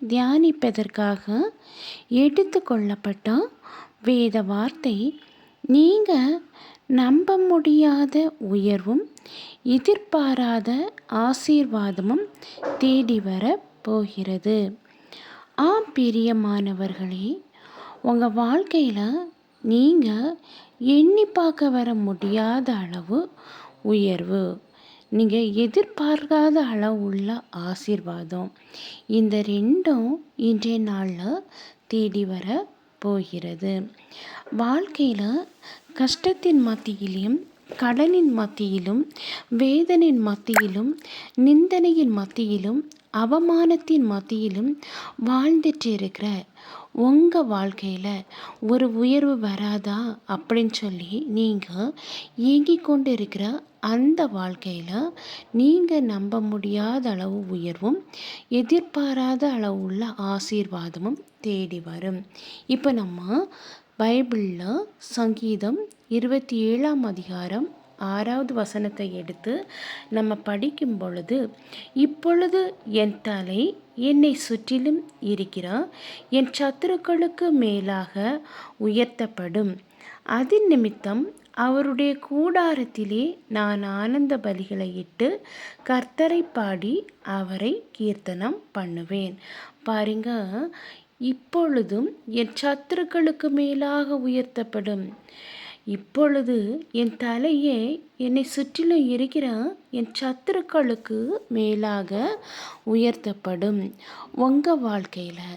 தியானிப்பதற்காக எடுத்து கொள்ளப்பட்ட வேத வார்த்தை. நீங்கள் நம்ப முடியாத உயர்வும் எதிர்பாராத ஆசீர்வாதமும் தேடி வர போகிறது. ஆம் பிரியமானவர்களே உங்கள் வாழ்க்கையில் நீங்கள் எண்ணி பார்க்க வர முடியாத அளவு உயர்வு. நீங்கள் எதிர்பார்க்காத அளவு உள்ள ஆசீர்வாதம். இந்த ரெண்டும் இன்றைய நாளில் தேடி வர போகிறது. வாழ்க்கையில் கஷ்டத்தின் மத்தியிலும் கடனின் மத்தியிலும் வேதனின் மத்தியிலும் நிந்தனையின் மத்தியிலும் அவமானத்தின் மத்தியிலும் வாழ்ந்துட்டு இருக்கிற உங்கள் வாழ்க்கையில் ஒரு உயர்வு வராதா அப்படின்னு சொல்லி நீங்கள் இயங்கி கொண்டு இருக்கிற அந்த வாழ்க்கையில் நீங்கள் நம்ப முடியாத அளவு உயர்வும் எதிர்பாராத அளவு உள்ள ஆசீர்வாதமும் தேடி வரும். இப்போ நம்ம பைபிளில் சங்கீதம் இருபத்தி ஏழாம் அதிகாரம் ஆறாவது வசனத்தை எடுத்து நம்ம படிக்கும் பொழுது இப்பொழுது என் தலை என்னை சுற்றிலும் இருக்கிற என் சத்துருக்களுக்கு மேலாக உயர்த்தப்படும். அதன் நிமித்தம் அவருடைய கூடாரத்திலே நான் ஆனந்த பலிகளை இட்டு கர்த்தரை பாடி அவரை கீர்த்தனம் பண்ணுவேன். பாருங்க இப்பொழுதும் என் சத்துருக்களுக்கு மேலாக உயர்த்தப்படும். இப்பொழுது என் தலையே என்னை சுற்றிலும் இருக்கிற என் சத்துருக்களுக்கு மேலாக உயர்த்தப்படும். உங்கள் வாழ்க்கையில்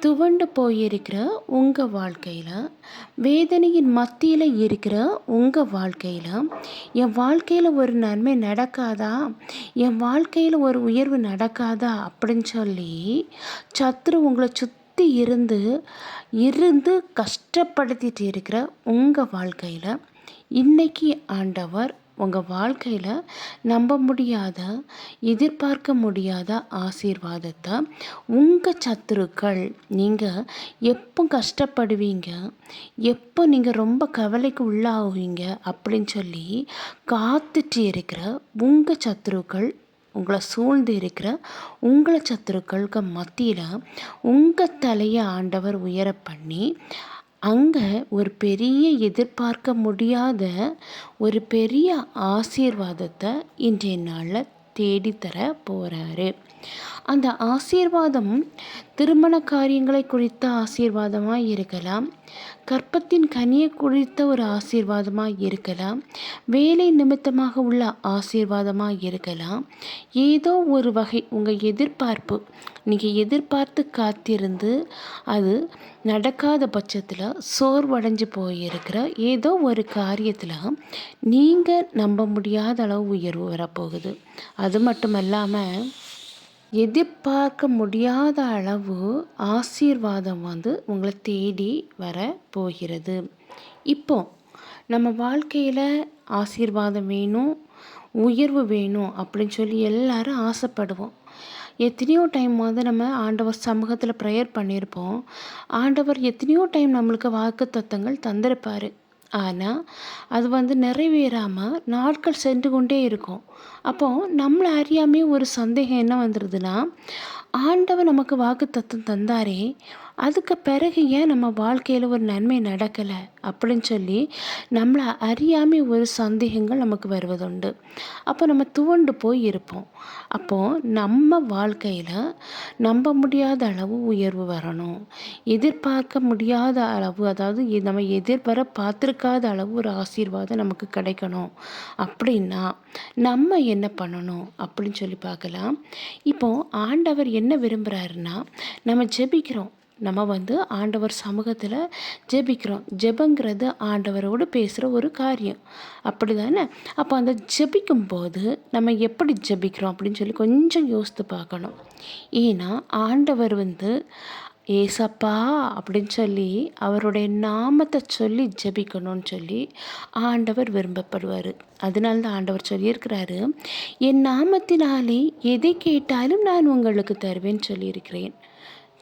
துவண்டு போயிருக்கிற உங்கள் வாழ்க்கையில் வேதனையின் மத்தியில் இருக்கிற உங்கள் வாழ்க்கையில் என் வாழ்க்கையில் ஒரு நன்மை நடக்காதா? என் வாழ்க்கையில் ஒரு உயர்வு நடக்காதா? அப்படின்னு சொல்லி சத்ரு உங்களை சுற்றி இருந்து இருந்து கஷ்டப்படுத்திட்டு இருக்கிற உங்கள் வாழ்க்கையில் இன்றைக்கி ஆண்டவர் உங்கள் வாழ்க்கையில் நம்ப முடியாத எதிர்பார்க்க முடியாத ஆசீர்வாதத்தை உங்கள் சத்துருக்கள் நீங்கள் எப்போ கஷ்டப்படுவீங்க எப்போ நீங்கள் ரொம்ப கவலைக்கு உள்ளாகுவீங்க அப்படின்னு சொல்லி காத்துட்டு இருக்கிற உங்கள் சத்துருக்கள் உங்களை சூழ்ந்து இருக்கிற உங்களை சத்துருக்களுக்கு மத்தியில் உங்கள் தலையை ஆண்டவர் உயர பண்ணி அங்கே ஒரு பெரிய எதிர்பார்க்க முடியாத ஒரு பெரிய ஆசீர்வாதத்தை இன்றைய நாளில் தேடித்தர போகிறாரு அந்த ஆசீர்வாதம் திருமண காரியங்களை குறித்த ஆசீர்வாதமாக இருக்கலாம். கற்பத்தின் கனியை குறித்த ஒரு ஆசீர்வாதமாக இருக்கலாம். வேலை நிமித்தமாக உள்ள ஆசீர்வாதமாக இருக்கலாம். ஏதோ ஒரு வகை உங்கள் எதிர்பார்ப்பு நீங்கள் எதிர்பார்த்து காத்திருந்து அது நடக்காத பட்சத்தில் சோர்வடைஞ்சு போயிருக்கிற ஏதோ ஒரு காரியத்தில் நீங்கள் நம்ப முடியாத அளவு உயர்வு வரப்போகுது. அது மட்டும் இல்லாமல் எதிர்பார்க்க முடியாத அளவு ஆசீர்வாதம் வந்து உங்களை தேடி வர போகிறது. இப்போ நம்ம வாழ்க்கையில் ஆசீர்வாதம் வேணும் உயர்வு வேணும் அப்படின்னு சொல்லி எல்லாரும் ஆசைப்படுவோம். எத்தனையோ டைம் வந்து நம்ம ஆண்டவர் சமூகத்தில் ப்ரேயர் பண்ணியிருப்போம். ஆண்டவர் எத்தனையோ டைம் நம்மளுக்கு வாக்கு தத்தங்கள் தந்திருப்பார். ஆனால் அது வந்து நிறைவேறாமல் நாட்கள் சென்று கொண்டே இருக்கும். அப்போது நம்மளை அறியாமே ஒரு சந்தேகம் என்ன வந்துடுதுன்னா ஆண்டவர் நமக்கு வாக்கு தத்துவம் தந்தாரே அதுக்கு பிறகு ஏன் நம்ம வாழ்க்கையில் ஒரு நன்மை நடக்கலை? அப்படின்னு சொல்லி நம்மளை அறியாமல் ஒரு சந்தேகங்கள் நமக்கு வருவதுண்டு. அப்போ நம்ம துவண்டு போய் இருப்போம். அப்போது நம்ம வாழ்க்கையில் நம்ப முடியாத அளவு உயர்வு வரணும். எதிர்பார்க்க முடியாத அளவு அதாவது நம்ம எதிர்வர பார்த்துருக்காத அளவு ஒரு ஆசீர்வாதம் நமக்கு கிடைக்கணும். அப்படின்னா நம்ம என்ன பண்ணணும் அப்படின்னு சொல்லி பார்க்கலாம். இப்போது ஆண்டவர் என்ன விரும்புகிறாருன்னா நம்ம ஜெபிக்கிறோம். நம்ம வந்து ஆண்டவர் சமூகத்தில் ஜெபிக்கிறோம். ஜெபங்கிறது ஆண்டவரோடு பேசுகிற ஒரு காரியம். அப்படி தானே அப்போ அந்த ஜெபிக்கும் போது நம்ம எப்படி ஜெபிக்கிறோம் அப்படின்னு சொல்லி கொஞ்சம் யோசித்து பார்க்கணும். ஏன்னா ஆண்டவர் வந்து ஏசப்பா அப்படின்னு சொல்லி அவருடைய நாமத்தை சொல்லி ஜெபிக்கணும்னு சொல்லி ஆண்டவர் விரும்பப்படுவார். அதனால தான் ஆண்டவர் சொல்லியிருக்கிறாரு என் நாமத்தினாலே எதை கேட்டாலும் நான் உங்களுக்கு தருவேன்னு சொல்லியிருக்கிறேன்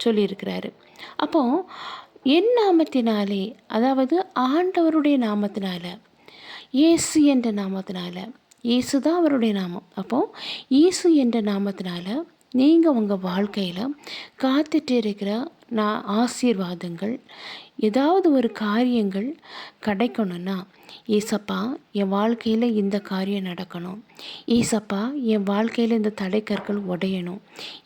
சொல்லியிருக்கிறாரு. அப்போ என் நாமத்தினாலே அதாவது ஆண்டவருடைய நாமத்தினால இயேசு என்ற நாமத்தினால இயேசு தான் அவருடைய நாமம். அப்போ இயேசு என்ற நாமத்தினால நீங்கள் உங்கள் வாழ்க்கையில் காத்துட்டு இருக்கிற நான் ஆசீர்வாதங்கள் ஏதாவது ஒரு காரியங்கள் கிடைக்கணும்னா ஏசப்பா என் வாழ்க்கையில் இந்த காரியம் நடக்கணும். ஏசப்பா என் வாழ்க்கையில் இந்த தடைக்கற்கள் உடையணும்.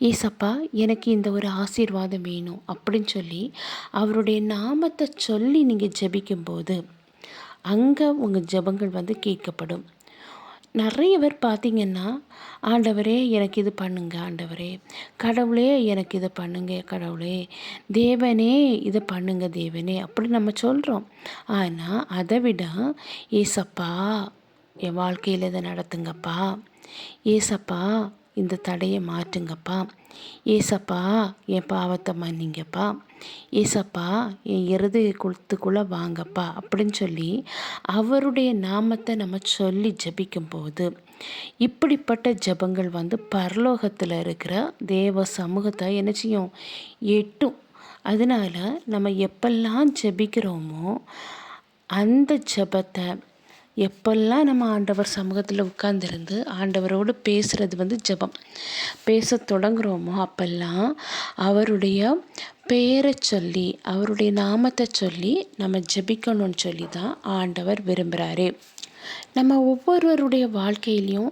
ஏசப்பா எனக்கு இந்த ஒரு ஆசீர்வாதம் வேணும் அப்படின்னு சொல்லி அவருடைய நாமத்தை சொல்லி நீங்கள் ஜெபிக்கும்போது அங்கே உங்கள் ஜெபங்கள் வந்து கேட்கப்படும். நிறைய பேர் பார்த்திங்கன்னா ஆண்டவரே எனக்கு இது பண்ணுங்க ஆண்டவரே. கடவுளே எனக்கு இதை பண்ணுங்க கடவுளே. தேவனே இதை பண்ணுங்க தேவனே. அப்படி நம்ம சொல்கிறோம் ஆனால் அதை விட ஏசப்பா என் வாழ்க்கையில் இதை நடத்துங்கப்பா. ஏசப்பா இந்த தடையை மாற்றுங்கப்பா. ஏசப்பா என் பாவத்தை மன்னிங்கப்பா. ஏசப்பா என் இருதய குளத்துக்குள்ளே வாங்கப்பா அப்படின்னு சொல்லி அவருடைய நாமத்தை நம்ம சொல்லி ஜபிக்கும்போது இப்படிப்பட்ட ஜபங்கள் வந்து பரலோகத்தில் இருக்கிற தேவ சமூகத்தை என்ன செய்யும்? எட்டும். அதனால் நம்ம எப்பெல்லாம் ஜபிக்கிறோமோ அந்த ஜபத்தை எப்பெல்லாம் நம்ம ஆண்டவர் சமூகத்தில் உட்கார்ந்துருந்து ஆண்டவரோடு பேசுகிறது வந்து ஜெபம். பேச தொடங்குகிறோமோ அப்பெல்லாம் அவருடைய பெயரை சொல்லி அவருடைய நாமத்தை சொல்லி நம்ம ஜபிக்கணும்னு சொல்லி தான் ஆண்டவர் விரும்புகிறாரு நம்ம ஒவ்வொருவருடைய வாழ்க்கையிலையும்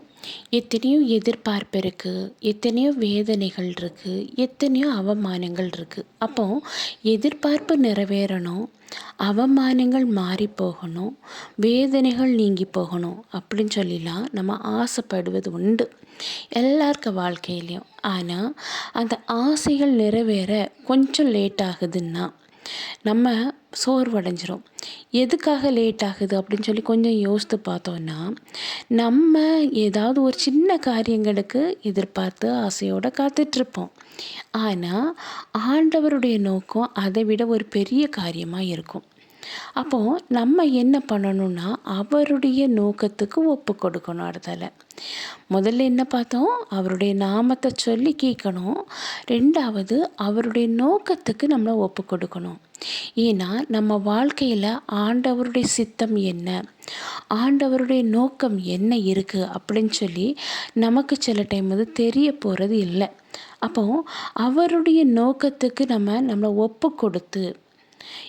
எத்தனையோ எதிர்பார்ப்பு இருக்குது எத்தனையோ வேதனைகள் இருக்குது எத்தனையோ அவமானங்கள் இருக்குது அப்போ எதிர்பார்ப்பு நிறைவேறணும் அவமானங்கள் மாறி போகணும் வேதனைகள் நீங்கி போகணும் அப்படின்னு சொல்லிலாம் நம்ம ஆசைப்படுவது உண்டு. எல்லாருக்க வாழ்க்கையிலையும். ஆனால் அந்த ஆசைகள் நிறைவேற கொஞ்சம் லேட் ஆகுதுன்னா நம்ம சோர்வடைஞ்சிரும். எதுக்காக லேட் ஆகுது அப்படின்னு சொல்லி கொஞ்சம் யோசித்து பார்த்தோன்னா நம்ம ஏதாவது ஒரு சின்ன காரியங்களுக்கு எதிர்பார்த்து ஆசையோடு காத்துட்ருப்போம். ஆனால் ஆண்டவருடைய நோக்கம் அதை விட ஒரு பெரிய காரியமாக இருக்கும். அப்போது நம்ம என்ன பண்ணணும்னா அவருடைய நோக்கத்துக்கு ஒப்பு கொடுக்கணும் அதில் முதல்ல என்ன பார்த்தோம்? அவருடைய நாமத்தை சொல்லி கேட்கணும். ரெண்டாவது அவருடைய நோக்கத்துக்கு நம்மளை ஒப்பு கொடுக்கணும். ஏன்னா நம்ம வாழ்க்கையில் ஆண்டவருடைய சித்தம் என்ன? ஆண்டவருடைய நோக்கம் என்ன இருக்குது அப்படின்னு சொல்லி நமக்கு சில டைம் வந்து தெரிய போகிறது இல்லை. அப்போ அவருடைய நோக்கத்துக்கு நம்ம நம்மளை ஒப்பு கொடுத்து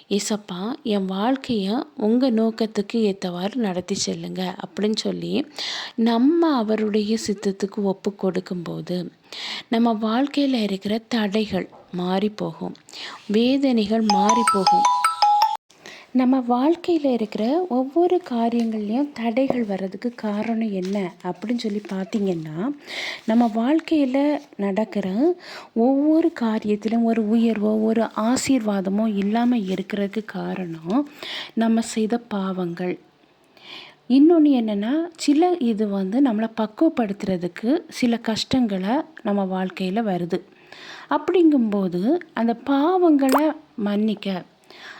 ஏசப்பா என் வாழ்க்கையை உங்கள் நோக்கத்துக்கு ஏற்றவாறு நடத்தி செல்லுங்க அப்படின்னு சொல்லி நம்ம அவருடைய சித்தத்துக்கு ஒப்பு கொடுக்கும்போது நம்ம வாழ்க்கையில் இருக்கிற தடைகள் மாறி போகும் வேதனைகள் மாறி போகும். நம்ம வாழ்க்கையில் இருக்கிற ஒவ்வொரு காரியங்கள்லேயும் தடைகள் வர்றதுக்கு காரணம் என்ன அப்படின்னு சொல்லி பார்த்திங்கன்னா நம்ம வாழ்க்கையில் நடக்கிற ஒவ்வொரு காரியத்திலும் ஒரு உயர்வோ ஒரு ஆசீர்வாதமோ இல்லாமல் இருக்கிறதுக்கு காரணம் நம்ம செய்த பாவங்கள். இன்னொன்று என்னென்னா சில இது வந்து நம்மளை பக்குவப்படுத்துறதுக்கு சில கஷ்டங்களை நம்ம வாழ்க்கையில் வருது. அப்படிங்கும்போது அந்த பாவங்களை மன்னிக்க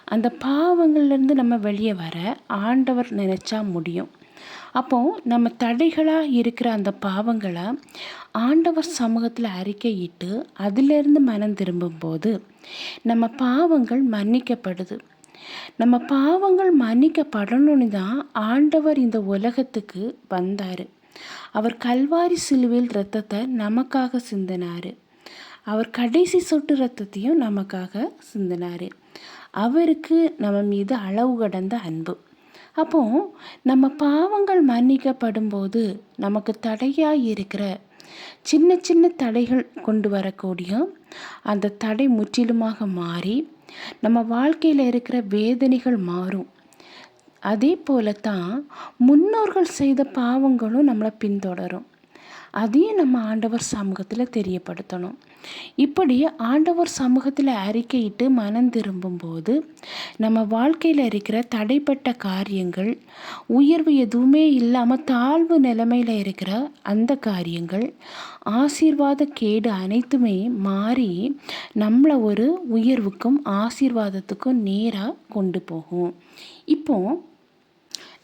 அந்த பாவங்கள்லேருந்து நம்ம வெளியே வர ஆண்டவர் நினச்சா முடியும். அப்போது நம்ம தடைகளாக இருக்கிற அந்த பாவங்களை ஆண்டவர் சமூகத்தில் அறிக்கையிட்டு அதிலிருந்து மனம் திரும்பும்போது நம்ம பாவங்கள் மன்னிக்கப்படுது. நம்ம பாவங்கள் மன்னிக்கப்படணும்னு தான் ஆண்டவர் இந்த உலகத்துக்கு வந்தார். அவர் கல்வாரி சிலுவையில் ரத்தத்தை நமக்காக சிந்தினார். அவர் கடைசி சொட்டு ரத்தத்தையும் நமக்காக சிந்தினார். அவருக்கு நம்ம மீது அளவு கடந்த அன்பு. அப்போ நம்ம பாவங்கள் மன்னிக்கப்படும் போது நமக்கு தடையாக இருக்கிற சின்ன சின்ன தடைகள் கொண்டு வரக்கூடிய அந்த தடை முற்றிலுமாக மாறி நம்ம வாழ்க்கையில் இருக்கிற வேதனைகள் மாறும். அதே போல தான் முன்னோர்கள் செய்த பாவங்களும் நம்மளை பின்தொடரும். அதையும் நம்ம ஆண்டவர் சமூகத்தில் தெரியப்படுத்தணும். இப்படி ஆண்டவர் சமூகத்தில் அறிக்கையிட்டு மனம் திரும்பும்போது நம்ம வாழ்க்கையில் இருக்கிற தடைப்பட்ட காரியங்கள் உயர்வு எதுவுமே இல்லாமல் தாழ்வு நிலைமையில் இருக்கிற அந்த காரியங்கள் ஆசீர்வாத கேடு அனைத்துமே மாறி நம்மளை ஒரு உயர்வுக்கும் ஆசீர்வாதத்துக்கும் நேராக கொண்டு போகும். இப்போ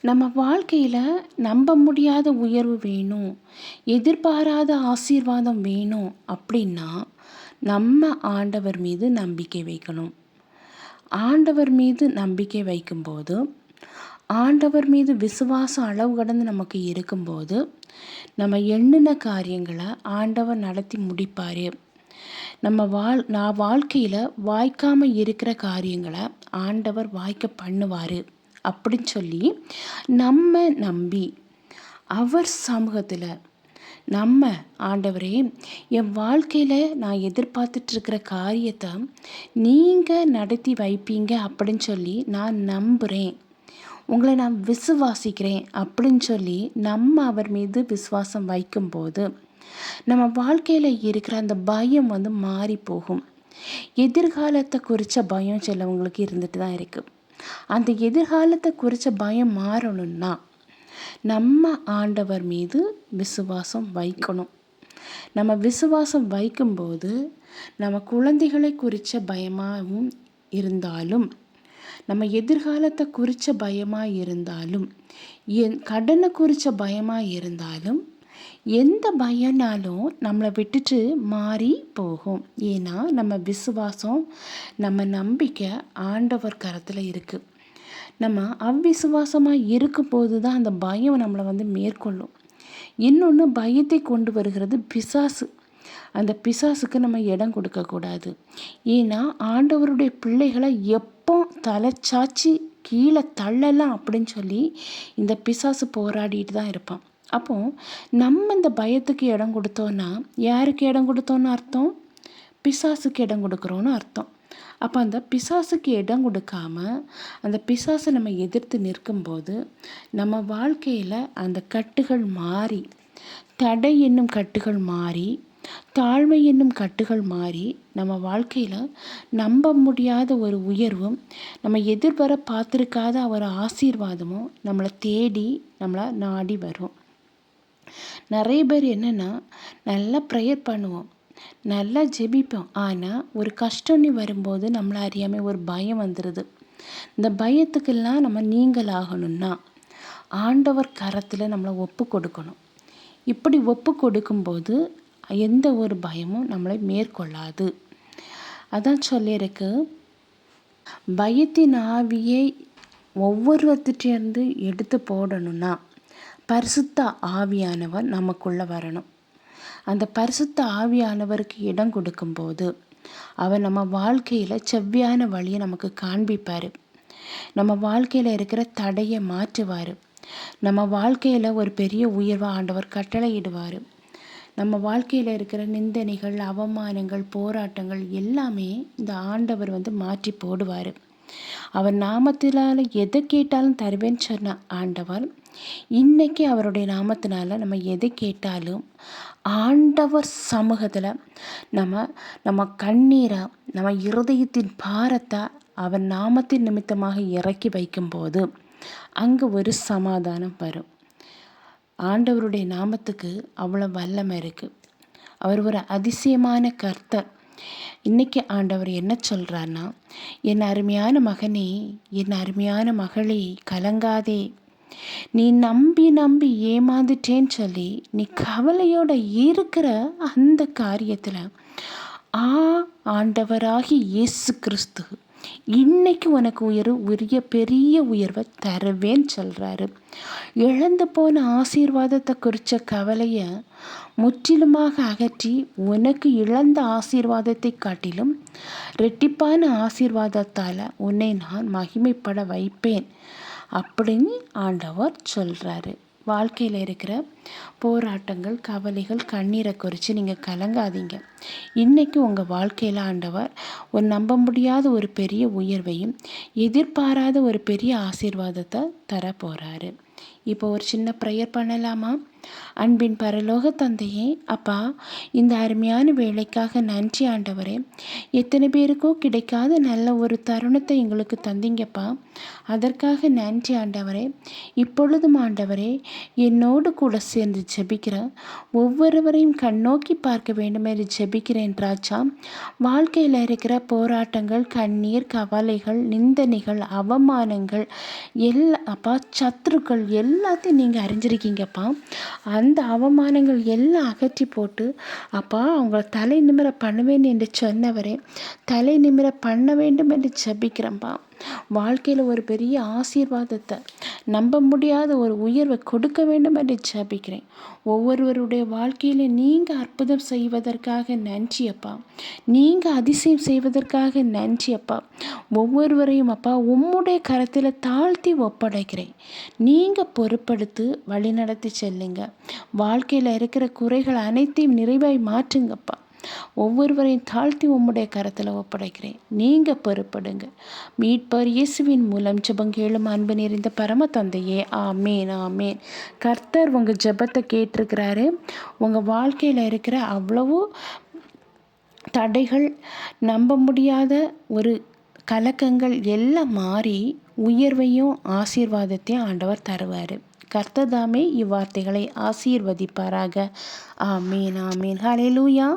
நம்ம வாழ்க்கையில் நம்ப முடியாத உயர்வு வேணும் எதிர்பாராத ஆசீர்வாதம் வேணும் அப்படின்னா நம்ம ஆண்டவர் மீது நம்பிக்கை வைக்கணும். ஆண்டவர் மீது நம்பிக்கை வைக்கும்போது ஆண்டவர் மீது விசுவாசம் அளவு கடந்து நமக்கு இருக்கும்போது நம்ம எண்ணின காரியங்களை ஆண்டவர் நடத்தி முடிப்பார். நம்ம வாழ் நான் வாழ்க்கையில் வாய்க்காமல் இருக்கிற காரியங்களை ஆண்டவர் வாய்க்க பண்ணுவார். அப்படின்னு சொல்லி நம்ம நம்பி அவர் சமூகத்தில் நம்ம ஆண்டவரே என் வாழ்க்கையில் நான் எதிர்பார்த்துட்ருக்கிற காரியத்தை நீங்கள் நடத்தி வைப்பீங்க அப்படின்னு சொல்லி நான் நம்புகிறேன் உங்களை நான் விசுவாசிக்கிறேன் அப்படின்னு சொல்லி நம்ம அவர் மீது விசுவாசம் வைக்கும்போது நம்ம வாழ்க்கையில் இருக்கிற அந்த பயம் வந்து மாறி போகும் எதிர்காலத்தை குறித்த பயம் சிலவங்களுக்கு இருந்துட்டு தான் இருக்குது அந்த எதிர்காலத்தை குறித்த பயம் மாறணும்னா நம்ம ஆண்டவர் மீது விசுவாசம் வைக்கணும். நம்ம விசுவாசம் வைக்கும்போது நம்ம குழந்தைகளை குறித்த பயமாகவும் இருந்தாலும் நம்ம எதிர்காலத்தை குறித்த பயமாக இருந்தாலும் என் கடனை குறித்த பயமாக இருந்தாலும் எந்த பயனாலும் நம்மளை விட்டுட்டு மாறி போகும். ஏன்னா நம்ம விசுவாசம் நம்ம நம்பிக்கை ஆண்டவர் கரத்தில் இருக்குது நம்ம அவ்விசுவாசமாக இருக்கும்போது தான் அந்த பயம் நம்மளை வந்து மேற்கொள்ளும். இன்னொன்று பயத்தை கொண்டு வருகிறது பிசாசு. அந்த பிசாசுக்கு நம்ம இடம் கொடுக்கக்கூடாது ஏன்னா ஆண்டவருடைய பிள்ளைகளை எப்போ தலைச்சாச்சி கீழே தள்ளலாம் அப்படின்னு சொல்லி இந்த பிசாசு போராடிட்டு தான் இருப்பான். அப்போ நம்ம இந்த பயத்துக்கு இடம் கொடுத்தோன்னா யாருக்கு இடம் கொடுத்தோன்னு அர்த்தம்? பிசாசுக்கு இடம் கொடுக்குறோன்னு அர்த்தம். அப்போ அந்த பிசாசுக்கு இடம் கொடுக்காம அந்த பிசாசை நம்ம எதிர்த்து நிற்கும்போது நம்ம வாழ்க்கையில் அந்த கட்டுகள் மாறி தடை என்னும் கட்டுகள் மாறி தாழ்மை என்னும் கட்டுகள் மாறி நம்ம வாழ்க்கையில் நம்ப முடியாத ஒரு உயர்வும் நம்ம எதிர்வர பார்த்துருக்காத ஒரு ஆசீர்வாதமும் நம்மளை தேடி நம்மளை நாடி வரும். நிறைய பேர் என்னென்னா நல்லா ப்ரேயர் பண்ணுவோம். நல்லா ஜெபிப்போம். ஆனால் ஒரு கஷ்டம்னு வரும்போது நம்மளை அறியாமல் ஒரு பயம் வந்துடுது இந்த பயத்துக்கெல்லாம் நம்ம நீங்களாகணும்னா ஆண்டவர் கரத்தில் நம்மளை ஒப்பு கொடுக்கணும். இப்படி ஒப்பு கொடுக்கும்போது எந்த ஒரு பயமும் நம்மளை மேற்கொள்ளாது. அதான் சொல்லியிருக்கு பயத்தின் ஆவியை ஒவ்வொருவர்கிட்டேருந்து எடுத்து போடணும்னா பரிசுத்த ஆவியானவர் நமக்குள்ளே வரணும். அந்த பரிசுத்த ஆவியானவருக்கு இடம் கொடுக்கும்போது அவர் நம்ம வாழ்க்கையில் செவ்வியான வழியை நமக்கு காண்பிப்பார். நம்ம வாழ்க்கையில் இருக்கிற தடையை மாற்றுவார். நம்ம வாழ்க்கையில் ஒரு பெரிய உயர்வை ஆண்டவர் கட்டளையிடுவார். நம்ம வாழ்க்கையில் இருக்கிற நிந்தனைகள் அவமானங்கள் போராட்டங்கள் எல்லாமே இந்த ஆண்டவர் வந்து மாற்றி போடுவார். அவர் நாமத்தினால் எதை கேட்டாலும் தருவேன்னு சொன்ன ஆண்டவர் இன்றைக்கி அவருடைய நாமத்தினால் நம்ம எதை கேட்டாலும் ஆண்டவர் சமூகத்தில் நம்ம நம்ம கண்ணீரை நம்ம இருதயத்தின் பாரத்தை அவர் நாமத்தின் நிமித்தமாக இறக்கி வைக்கும்போது அங்கே ஒரு சமாதானம் வரும். ஆண்டவருடைய நாமத்துக்கு அவ்வளோ வல்லமை இருக்குது அவர் ஒரு அதிசயமான கர்த்தர். இன்னைக்கு ஆண்டவர் என்ன சொல்கிறாருன்னா என் அருமையான மகனே என் அருமையான மகளே கலங்காதே நீ நம்பி நம்பி ஏமாந்துட்டேன்னு சொல்லி நீ கவலையோட இருக்கிற அந்த காரியத்தில் ஆ ஆண்டவராகி இயேசு கிறிஸ்து இன்னைக்கு உனக்கு உயர் உரிய பெரிய உயர்வை தருவேன்னு சொல்கிறாரு இழந்து போன ஆசீர்வாதத்தை குறித்த கவலையை முற்றிலுமாக அகற்றி உனக்கு இழந்த ஆசீர்வாதத்தை காட்டிலும் ரெட்டிப்பான ஆசீர்வாதத்தால் உன்னை நான் மகிமைப்பட வைப்பேன். அப்படின்னு ஆண்டவர் சொல்கிறாரு வாழ்க்கையில் இருக்கிற போராட்டங்கள் கவலைகள் கண்ணீரை குறித்து நீங்கள் கலங்காதீங்க. இன்றைக்கி உங்கள் வாழ்க்கையில் ஆண்டவர் ஒரு நம்ப முடியாத ஒரு பெரிய உயர்வையும் எதிர்பாராத ஒரு பெரிய ஆசீர்வாதத்தை தர போகிறாரு இப்போ ஒரு சின்ன ப்ரேயர் பண்ணலாமா? அன்பின் பரலோக தந்தையே அப்பா இந்த அருமையான வேலைக்காக நன்றி ஆண்டவரே. எத்தனை பேருக்கோ கிடைக்காத நல்ல ஒரு தருணத்தை எங்களுக்கு தந்தீங்கப்பா. அதற்காக நன்றி ஆண்டவரே. இப்பொழுதும் ஆண்டவரே என்னோடு கூட சேர்ந்து ஜெபிக்கிறேன் ஒவ்வொருவரையும் கண்ணோக்கி பார்க்க வேண்டும் என்று ஜெபிக்கிறேன் ராஜா. வாழ்க்கையில் இருக்கிற போராட்டங்கள் கண்ணீர் கவலைகள் நிந்தனைகள் அவமானங்கள் எல்லா அப்பா சத்துருக்கள் எல்லாத்தையும் நீங்கள் அறிஞ்சிருக்கீங்கப்பா. அந்த அவமானங்கள் எல்லாம் அகற்றி போட்டு அப்பா அவங்கள தலை நிமிர பண்ணுவேன் என்று சொன்னவரே தலை நிமிர பண்ண வேண்டும் என்று ஜபிக்கிறேன்ப்பா வாழ்க்கையில் ஒரு பெரிய ஆசீர்வாதத்தை நம்ப முடியாத ஒரு உயர்வை கொடுக்க வேண்டும் என்று ஜபிக்கிறேன். ஒவ்வொருவருடைய வாழ்க்கையில் நீங்கள் அற்புதம் செய்வதற்காக நன்றி அப்பா. நீங்கள் அதிசயம் செய்வதற்காக நன்றி அப்பா. ஒவ்வொருவரையும் அப்பா உம்முடைய கரத்தில் தாழ்த்தி ஒப்படைக்கிறேன். நீங்கள் பொறுப்படுத்து வழிநடத்தி செல்லுங்க. வாழ்க்கையில் இருக்கிற குறைகள் அனைத்தையும் நிறைவாய் மாற்றுங்கப்பா. ஒவ்வொருவரையும் தாழ்த்தி உம்முடைய கரத்தில் ஒப்படைக்கிறேன். நீங்கள் பொறுப்படுங்க. மீட்பர் இயேசுவின் மூலம் ஜெபங்கேளும் அன்பு நிறைந்த பரம தந்தையே ஆமேன் ஆமேன். கர்த்தர் உங்கள் ஜெபத்தை கேட்டிருக்கிறாரு. உங்கள் வாழ்க்கையில் இருக்கிற அவ்வளவோ தடைகள் நம்ப முடியாத ஒரு கலக்கங்கள் எல்லாம் மாறி உயர்வையும் ஆசீர்வாதத்தையும் ஆண்டவர் தருவார். கர்த்ததாமே இவ்வார்த்தைகளை ஆசீர்வதிப்பாராக. ஆமீன் ஆமீன். ஹலே லூயா